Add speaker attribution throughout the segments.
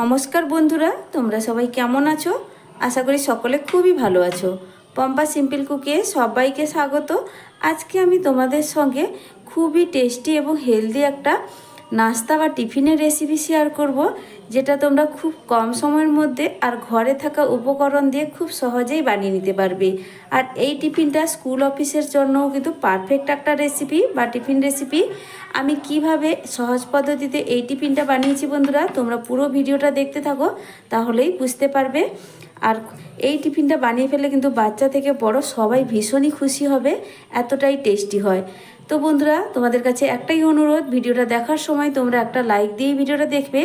Speaker 1: নমস্কার বন্ধুরা, তোমরা সবাই কেমন আছো? আশা করি সকলে খুবই ভালো আছো। পম্পা সিম্পল কুকে সবাইকে স্বাগত। আজকে আমি তোমাদের সঙ্গে খুবই টেস্টি এবং হেলদি একটা নাস্তা বা টিফিনের রেসিপি শেয়ার করব, যেটা তোমরা খুব কম সময়ের মধ্যে আর ঘরে থাকা উপকরণ দিয়ে খুব সহজেই বানিয়ে নিতে পারবে। আর এই টিফিনটা স্কুল অফিসের জন্যও কিন্তু পারফেক্ট একটা রেসিপি বা টিফিন রেসিপি আমি কীভাবে সহজ পদ্ধতিতে এই টিফিনটা বানিয়েছি বন্ধুরা, তোমরা পুরো ভিডিওটা দেখতে থাকো, তাহলেই বুঝতে পারবে। আর এই টিফিনটা বানিয়ে ফেলে কিন্তু বাচ্চা থেকে বড় সবাই ভীষণই খুশি হবে, এতটাই টেস্টি হয়। তো বন্ধুরা, তোমাদের কাছে একটাই অনুরোধ, ভিডিওটা দেখার সময় তোমরা একটা লাইক দিয়ে ভিডিওটা দেখবে,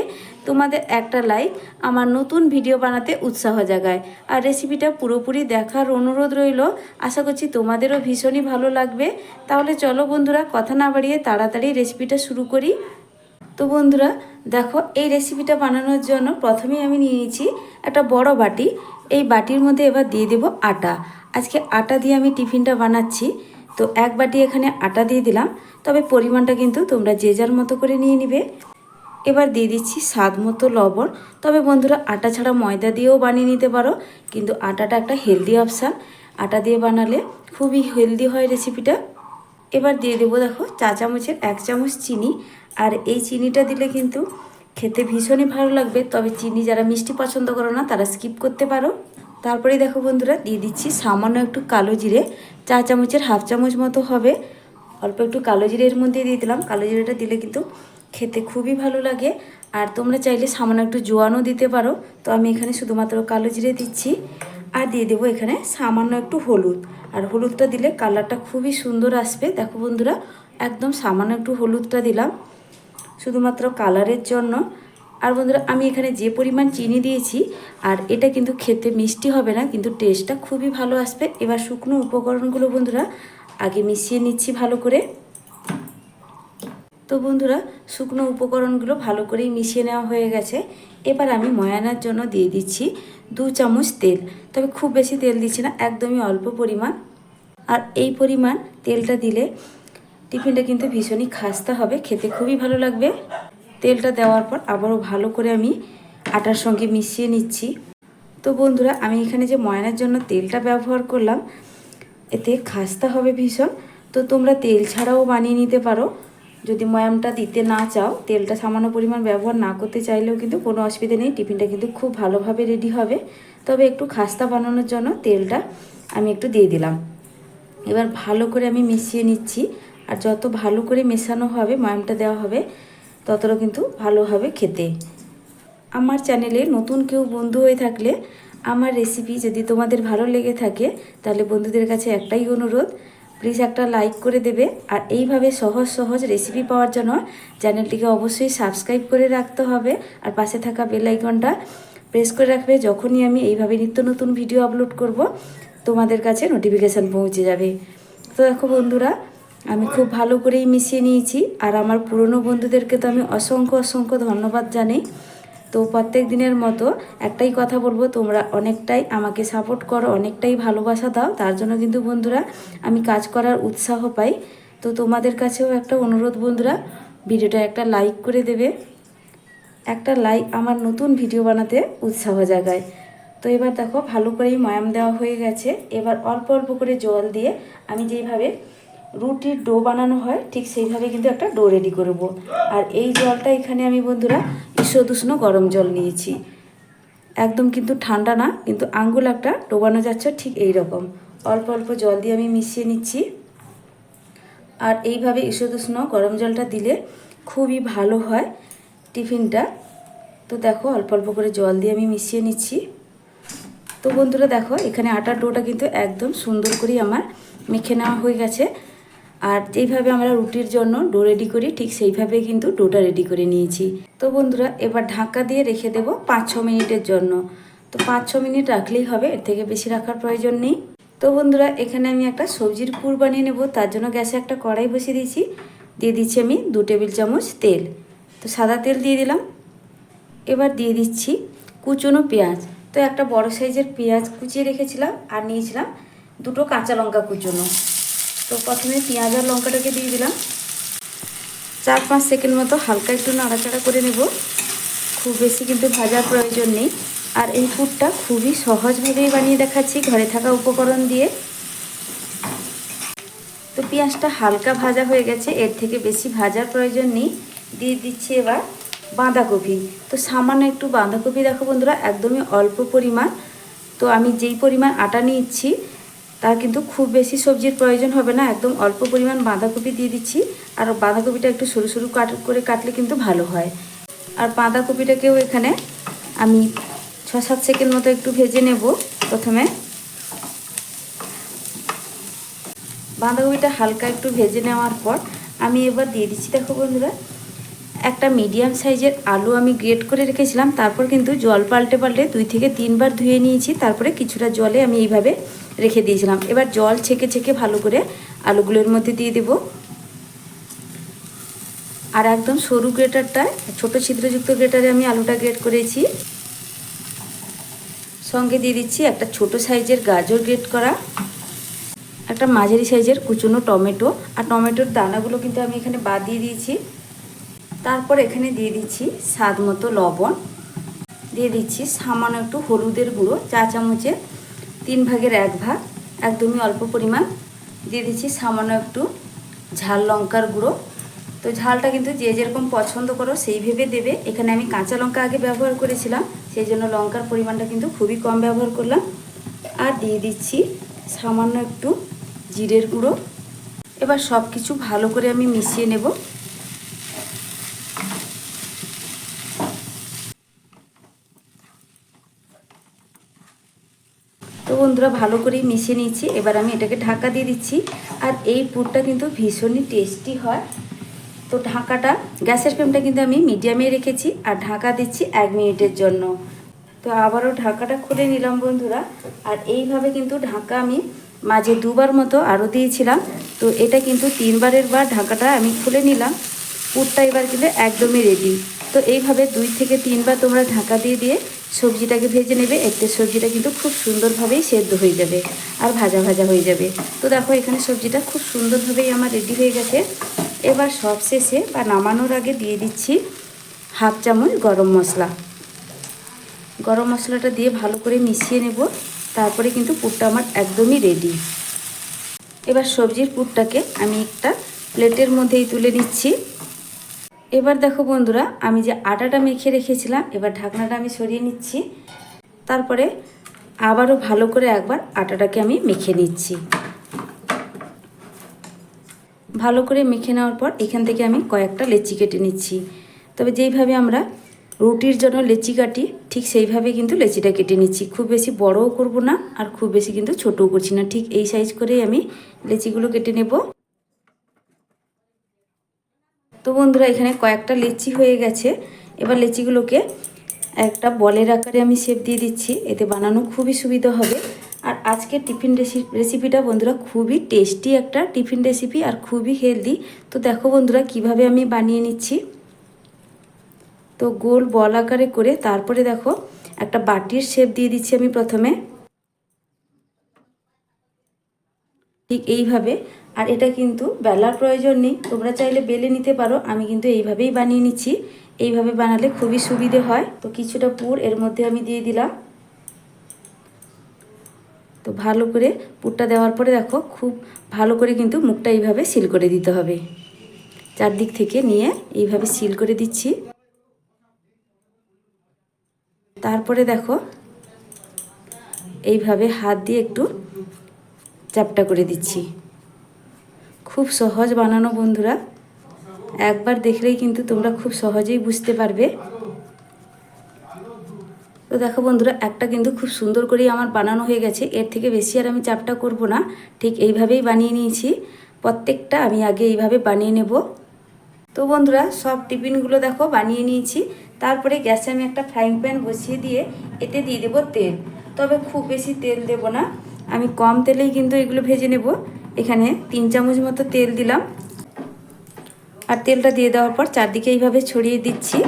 Speaker 1: তোমাদের একটা লাইক আমার নতুন ভিডিও বানাতে উৎসাহ জাগায়। আর রেসিপিটা পুরোপুরি দেখার অনুরোধ রইল, আশা করছি তোমাদেরও ভীষণই ভালো লাগবে। তাহলে চলো বন্ধুরা, কথা না বাড়িয়ে তাড়াতাড়ি রেসিপিটা শুরু করি। তো বন্ধুরা, দেখো, এই রেসিপিটা বানানোর জন্য প্রথমেই আমি নিয়ে নিয়েছি একটা বড় বাটি। এই বাটির মধ্যে এবার দিয়ে দেব আটা। আজকে আটা দিয়ে আমি টিফিনটা বানাচ্ছি। তো এক বাটি এখানে আটা দিয়ে দিলাম। তবে পরিমাণটা কিন্তু তোমরা যে যার মতো করে নিয়ে নিবে। এবার দিয়ে দিচ্ছি স্বাদ মতো লবণ। তবে বন্ধুরা, আটা ছাড়া ময়দা দিয়েও বানিয়ে নিতে পারো। কিন্তু আটাটা একটা হেলদি অপশান। আটা দিয়ে বানালে খুবই হেলদি হয় রেসিপিটা। এবার দিয়ে দেবো দেখো চা চামচের এক চামচ চিনি। আর এই চিনিটা দিলে কিন্তু খেতে ভীষণই ভালো লাগবে। তবে চিনি যারা মিষ্টি পছন্দ করো না, তারা স্কিপ করতে পারো। তারপরে দেখো বন্ধুরা, দিয়ে দিচ্ছি সামান্য একটু কালো জিরে, চা চামচের হাফ চামচ মতো হবে। অল্প একটু কালো জিরে এর মধ্যে দিয়ে দিলাম। কালো জিরেটা দিলে কিন্তু খেতে খুবই ভালো লাগে। আর তোমরা চাইলে সামান্য একটু জোয়ানও দিতে পারো। তো আমি এখানে শুধুমাত্র কালো জিরে দিচ্ছি। আর দিয়ে দেবো এখানে সামান্য একটু হলুদ। আর হলুদটা দিলে কালারটা খুবই সুন্দর আসবে। দেখো বন্ধুরা, একদম সামান্য একটু হলুদটা দিলাম। শুধুমাত্র কালারের জন্য। আর বন্ধুরা, আমি এখানে যে পরিমাণ চিনি দিয়েছি, আর এটা কিন্তু খেতে মিষ্টি হবে না, কিন্তু টেস্টটা খুবই ভালো আসবে। এবার শুকনো উপকরণগুলো বন্ধুরা, আগে মিশিয়ে নিচ্ছি ভালো করে। তো বন্ধুরা, শুকনো উপকরণগুলো ভালো করেই মিশিয়ে নেওয়া হয়ে গেছে। এবার আমি ময়ানার জন্য দিয়ে দিচ্ছি দু চামচ তেল। তবে খুব বেশি তেল দিচ্ছি না, একদমই অল্প পরিমাণ। আর এই পরিমাণ তেলটা দিলে টিফিনটা কিন্তু ভীষণই খাস্তা হবে, খেতে খুবই ভালো লাগবে। তেলটা দেওয়ার পর আবারও ভালো করে আমি আটার সঙ্গে মিশিয়ে নিচ্ছি। তো বন্ধুরা, আমি এখানে যে ময়নার জন্য তেলটা ব্যবহার করলাম, এতে খাস্তা হবে ভীষণ। তো তোমরা তেল ছাড়াও বানিয়ে নিতে পারো। যদি ময়ামটা দিতে না চাও, তেলটা সামান্য পরিমাণ ব্যবহার না করতে চাইলেও কিন্তু কোনো অসুবিধা নেই, টিফিনটা কিন্তু খুব ভালোভাবে রেডি হবে। তবে একটু খাস্তা বানানোর জন্য তেলটা আমি একটু দিয়ে দিলাম। এবার ভালো করে আমি মিশিয়ে নিচ্ছি, আর যত ভালো করে মেশানো হবে, ময়ামটা দেওয়া হবে ততটা কিন্তু ভালো হবে খেতে। আমার চ্যানেলে নতুন কেউ বন্ধু হয়ে থাকলে আমার রেসিপি যদি তোমাদের ভালো লেগে থাকে, তাহলে বন্ধুদের কাছে একটাই অনুরোধ প্লিজ একটা লাইক করে দেবে। আর এইভাবে সহজ সহজ রেসিপি পাওয়ার জন্য চ্যানেলটিকে অবশ্যই সাবস্ক্রাইব করে রাখতে হবে। আর পাশে থাকা বেল আইকনটা প্রেস করে রাখবে যখনই আমি এইভাবে নিত্য নতুন ভিডিও আপলোড করব, তোমাদের কাছে নোটিফিকেশান পৌঁছে যাবে। তো দেখো বন্ধুরা আমি খুব ভালো করেই মিশিয়ে নিয়েছি। আর আমার পুরনো বন্ধুদেরকে তো আমি অসংখ্য অসংখ্য ধন্যবাদ জানাই। তো প্রত্যেক দিনের মতো একটাই কথা বলব, তোমরা অনেকটাই আমাকে সাপোর্ট করো, অনেকটাই ভালোবাসা দাও। তার জন্য কিন্তু বন্ধুরা, আমি কাজ করার উৎসাহ পাই। তো তোমাদের কাছেও একটা অনুরোধ বন্ধুরা, ভিডিওটা একটা লাইক করে দেবে। একটা লাইক আমার নতুন ভিডিও বানাতে উৎসাহ জাগায়। তো এবার দেখো, ভালো করেই ময়াম দেওয়া হয়ে গেছে। এবার অল্প অল্প করে জল দিয়ে আমি যেইভাবে রুটির ডো বানানো হয়, ঠিক সেইভাবে কিন্তু একটা ডো রেডি করব। আর এই জলটা এখানে আমি বন্ধুরা ঈষদুষ্ণ গরম জল নিয়েছি। একদম কিন্তু ঠান্ডা না, কিন্তু আঙ্গুল একটা ডোবানো যাচ্ছে ঠিক এই রকম অল্প অল্প জল দিয়ে আমি মিশিয়ে নিচ্ছি। আর এইভাবে ঈষদুষ্ণ গরম জলটা দিলে খুবই ভালো হয় টিফিনটা। তো দেখো, অল্প অল্প করে জল দিয়ে আমি মিশিয়ে নিচ্ছি। তো বন্ধুরা দেখো, এখানে আটার ডোটা কিন্তু একদম সুন্দর করেই আমার মেখে নেওয়া হয়ে গেছে। আর যেইভাবে আমরা রুটির জন্য ডো রেডি করি, ঠিক সেইভাবে কিন্তু ডোটা রেডি করে নিয়েছি। তো বন্ধুরা, এবার ঢাকা দিয়ে রেখে দেবো পাঁচ ছ মিনিটের জন্য। তো পাঁচ ছ মিনিট রাখলেই হবে, এর থেকে বেশি রাখার প্রয়োজন নেই। তো বন্ধুরা, এখানে আমি একটা সবজির পুর বানিয়ে নেব, তার জন্য গ্যাসে একটা কড়াই বসিয়ে দিয়েছি। দিয়ে দিচ্ছি আমি দু টেবিল চামচ তেল। তো সাদা তেল দিয়ে দিলাম। এবার দিয়ে দিচ্ছি কুচনো পেঁয়াজ। তো একটা বড় সাইজের পেঁয়াজ কুচিয়ে রেখেছিলাম আর নিয়েছিলাম দুটো কাঁচা লঙ্কা কুচনো। তো প্রথমে পেঁয়াজ আর লঙ্কাটাকে দিয়ে দিলাম। চার পাঁচ সেকেন্ড মতো হালকা একটু নাড়াচাড়া করে নেব। খুব বেশি কিন্তু ভাজার প্রয়োজন নেই। আর এই পুরটা খুবই সহজভাবেই বানিয়ে দেখাচ্ছি ঘরে থাকা উপকরণ দিয়ে। তো পেঁয়াজটা হালকা ভাজা হয়ে গেছে, এর থেকে বেশি ভাজার প্রয়োজন নেই। দিয়ে দিচ্ছি এবার বাঁধাকপি। তো সামান্য একটু বাঁধাকপি দেখো বন্ধুরা, একদমই অল্প পরিমাণ। তো আমি যেই পরিমাণ আটা নিচ্ছি তার কিন্তু খুব বেশি সবজির প্রয়োজন হবে না। একদম অল্প পরিমাণ বাঁধাকপি দিয়ে দিচ্ছি। আর বাঁধাকপিটা একটু সরু সরু কাট করে কাটলে কিন্তু ভালো হয়। আর বাঁধাকপিটাকেও এখানে আমি ছ সাত সেকেন্ড মতো একটু ভেজে নেব প্রথমে। বাঁধাকপিটা হালকা একটু ভেজে নেওয়ার পর আমি এবার দিয়ে দিচ্ছি, দেখো বন্ধুরা, একটা মিডিয়াম সাইজের আলু আমি গ্রেট করে রেখেছিলাম। তারপর কিন্তু জল পাল্টে পাল্টে দুই থেকে তিনবার ধুয়ে নিয়েছি। তারপরে কিছুটা জলে আমি এইভাবে রেখে দিয়েছিলাম। এবার জল ছেঁকে ছেঁকে ভালো করে আলুগুলোর মধ্যে দিয়ে দেব। আর একদম সরু গ্রেটারটায়, ছোট ছিদ্রযুক্ত গ্রেটারে আমি আলুটা গ্রেট করেছি। সঙ্গে দিয়ে দিচ্ছি একটা ছোট সাইজের গাজর গ্রেট করা, একটা মাঝারি সাইজের কুচনো টমেটো। আর টমেটোর দানাগুলো কিন্তু আমি এখানে বাদ দিয়ে দিয়েছি। তারপর এখানে দিয়ে দিচ্ছি স্বাদ মতো লবণ। দিয়ে দিচ্ছি সামান্য একটু হলুদের গুঁড়ো, চা চামচে তিন ভাগের এক ভাগ। একদমই অল্প পরিমাণ। দিয়ে দিচ্ছি সামান্য একটু ঝাল লঙ্কার গুঁড়ো। তো ঝালটা কিন্তু যে যেরকম পছন্দ করো সেই ভেবে দেবে। এখানে আমি কাঁচা লঙ্কা আগে ব্যবহার করেছিলাম, সেই জন্য লঙ্কার পরিমাণটা কিন্তু খুবই কম ব্যবহার করলাম। আর দিয়ে দিচ্ছি সামান্য একটু জিরের গুঁড়ো। এবার সব কিছু ভালো করে আমি মিশিয়ে নেব। বন্ধুরা, ভালো করেই মিশিয়ে নিচ্ছি এবার আমি এটাকে ঢাকা দিয়ে দিচ্ছি। আর এই পুরটা কিন্তু ভীষণই টেস্টি হয়। তো ঢাকাটা, গ্যাসের ফ্লেমটা কিন্তু আমি মিডিয়ামে রেখেছি আর ঢাকা দিচ্ছি এক মিনিটের জন্য। তো আবারও ঢাকাটা খুলে নিলাম বন্ধুরা। আর এইভাবে কিন্তু ঢাকা আমি মাঝে দুবার মতো আরও দিয়েছিলাম। তো এটা কিন্তু তিনবারের বার ঢাকাটা আমি খুলে নিলাম। পুরটা এবার কিন্তু একদমই রেডি তো এইভাবে দুই থেকে তিনবার তোমরা ঢাকা দিয়ে দিয়ে সবজিটাকে ভেজে নেবে, এতে সবজিটা কিন্তু খুব সুন্দরভাবেই সেদ্ধ হয়ে যাবে আর ভাজা ভাজা হয়ে যাবে। তো দেখো, এখানে সবজিটা খুব সুন্দরভাবেই আমার রেডি হয়ে গেছে। এবার সব শেষে বা নামানোর আগে দিয়ে দিচ্ছি হাফ চামচ গরম মশলা। গরম মশলাটা দিয়ে ভালো করে মিশিয়ে নেব, তারপরে কিন্তু পুরটা আমার একদমই রেডি এবার সবজির পুরটাকে আমি একটা প্লেটের মধ্যেই তুলে নিচ্ছি। এবার দেখো বন্ধুরা, আমি যে আটাটা মেখে রেখেছিলাম, এবার ঢাকনাটা আমি সরিয়ে নিচ্ছি। তারপরে আবারও ভালো করে একবার আটাটাকে আমি মেখে নিচ্ছি। ভালো করে মেখে নেওয়ার পর এখান থেকে আমি কয়েকটা লেচি কেটে নিচ্ছি। তবে যেইভাবে আমরা রুটির জন্য লেচি কাটি, ঠিক সেইভাবে কিন্তু লেচিটা কেটে নিচ্ছি। খুব বেশি বড়ও করব না, আর খুব বেশি কিন্তু ছোটও করছি না। ঠিক এই সাইজ করেই আমি লেচিগুলো কেটে নেব। তো বন্ধুরা, এখানে কয়েকটা লেচি হয়ে গেছে। এবার লেচিগুলোকে একটা বলের আকারে আমি শেপ দিয়ে দিচ্ছি। এতে বানানো খুবই সুবিধা হবে। আর আজকের টিফিন রেসিপিটা বন্ধুরা, খুবই টেস্টি একটা টিফিন রেসিপি আর খুবই হেলদি তো দেখো বন্ধুরা, কীভাবে আমি বানিয়ে নিচ্ছি। তো গোল বল আকারে করে তারপরে দেখো একটা বাটির শেপ দিয়ে দিচ্ছি আমি প্রথমে। ঠিক এইভাবে। আর এটা কিন্তু বেলার প্রয়োজন নেই। তোমরা চাইলে বেলে নিতে পারো। আমি কিন্তু এইভাবেই বানিয়ে নিচ্ছি। এইভাবে বানালে খুবই সুবিধে হয়। তো কিছুটা পুর এর মধ্যে আমি দিয়ে দিলাম। তো ভালো করে পুরটা দেওয়ার পরে দেখো, খুব ভালো করে কিন্তু মুখটা এইভাবে সিল করে দিতে হবে। চারদিক থেকে নিয়ে এইভাবে সিল করে দিচ্ছি। তারপরে দেখো, এইভাবে হাত দিয়ে একটু চাপটা করে দিচ্ছি। খুব সহজ বানানো বন্ধুরা। একবার দেখলেই কিন্তু তোমরা খুব সহজেই বুঝতে পারবে। তো দেখো বন্ধুরা, একটা কিন্তু খুব সুন্দর করেই আমার বানানো হয়ে গেছে। এর থেকে বেশি আর আমি চাপটা করব না। ঠিক এইভাবেই বানিয়ে নিয়েছি। প্রত্যেকটা আমি আগে এইভাবে বানিয়ে নেব। তো বন্ধুরা, সব টিফিনগুলো দেখো বানিয়ে নিয়েছি। তারপরে গ্যাসে আমি একটা ফ্রাইং প্যান বসিয়ে দিয়ে এতে দিয়ে দেবো তেল। তবে খুব বেশি তেল দেব না। আমি কম তেলেই কিন্তু এগুলো ভেজে নেব। এখানে তিন চামচ মতো তেল দিলাম। আর তেলটা দিয়ে দেওয়ার পর চারদিকে এইভাবে ছড়িয়ে দিচ্ছি।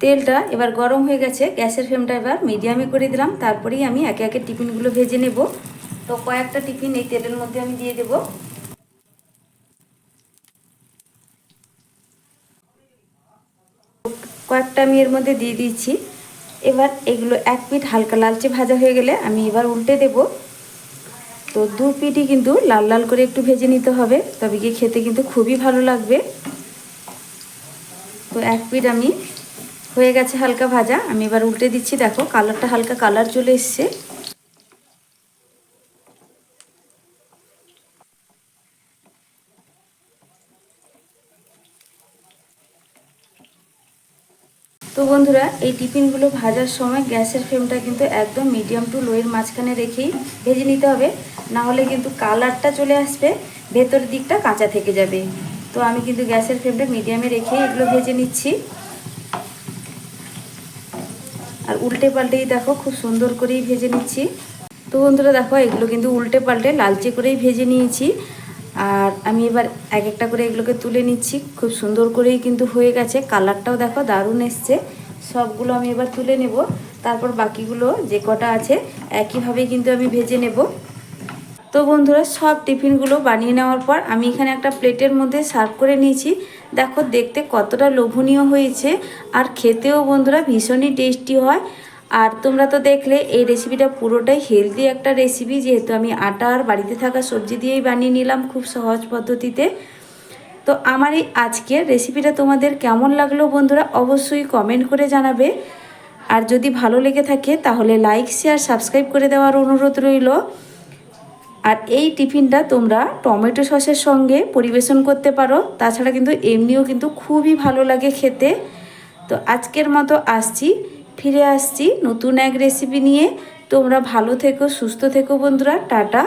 Speaker 1: তেলটা এবার গরম হয়ে গেছে, গ্যাসের ফ্লেমটা এবার মিডিয়ামে করে দিলাম। তারপরেই আমি একে একে টিফিনগুলো ভেজে নেব। তো কয়েকটা টিফিন এই তেলের মধ্যে আমি দিয়ে দেবো। কয়েকটা আমি এর মধ্যে দিয়ে দিচ্ছি এবার এগুলো এক পিঠ হালকা লালচে ভাজা হয়ে গেলে আমি এবার উল্টে দেব। তো দু পিঠই কিন্তু লাল লাল করে একটু ভেজে নিতে হবে। তবে গিয়ে খেতে কিন্তু খুবই ভালো লাগবে। তো এক পিঠ আমি হয়ে গেছে হালকা ভাজা। আমি এবার উল্টে দিচ্ছি, দেখো কালারটা হালকা কালার চলে এসছে। তো বন্ধুরা, এই টিফিনগুলো ভাজার সময় গ্যাসের ফ্লেমটা কিন্তু একদম মিডিয়াম টু লোয়ের মাঝখানে রেখেই ভেজে নিতে হবে। না হলে কিন্তু কালারটা চলে আসবে ভেতরের দিকটা কাঁচা থেকে যাবে। তো আমি কিন্তু গ্যাসের ফ্লেমটা মিডিয়ামে রেখেই এগুলো ভেজে নিচ্ছি। আর উল্টে পাল্টেই দেখো খুব সুন্দর করেই ভেজে নিচ্ছি। তো বন্ধুরা দেখো, এগুলো কিন্তু উল্টে পাল্টে লালচে করেই ভেজে নিয়েছি। আর আমি এবার এক একটা করে এগুলোকে তুলে নিচ্ছি। খুব সুন্দর করেই কিন্তু হয়ে গেছে। কালারটাও দেখো দারুণ এসছে। সবগুলো আমি এবার তুলে নেব। তারপর বাকিগুলো যে কটা আছে একইভাবেই কিন্তু আমি ভেজে নেব। তো বন্ধুরা, সব টিফিনগুলো বানিয়ে নেওয়ার পর আমি এখানে একটা প্লেটের মধ্যে সার্ভ করে নিয়েছি। দেখো, দেখতে কতটা লোভনীয় হয়েছে। আর খেতেও বন্ধুরা ভীষণই টেস্টি হয়। আর তোমরা তো দেখলে, এই রেসিপিটা পুরোটাই হেলদি একটা রেসিপি যেহেতু আমি আটা আর বাড়িতে থাকা সবজি দিয়েই বানিয়ে নিলাম খুব সহজ পদ্ধতিতে। তো আমার এই আজকের রেসিপিটা তোমাদের কেমন লাগল বন্ধুরা, অবশ্যই কমেন্ট করে জানাবে। আর যদি ভালো লেগে থাকে, তাহলে লাইক শেয়ার সাবস্ক্রাইব করে দেওয়ার অনুরোধ রইল। আর এই টিফিনটা তোমরা টমেটো সসের সঙ্গে পরিবেশন করতে পারো। তাছাড়া কিন্তু এমনিও কিন্তু খুবই ভালো লাগে খেতে। তো আজকের মতো আসছি, ফিরে আসছি নতুন এক রেসিপি নিয়ে। তোমরা ভালো থেকো, সুস্থ থেকো বন্ধুরা, টাটা।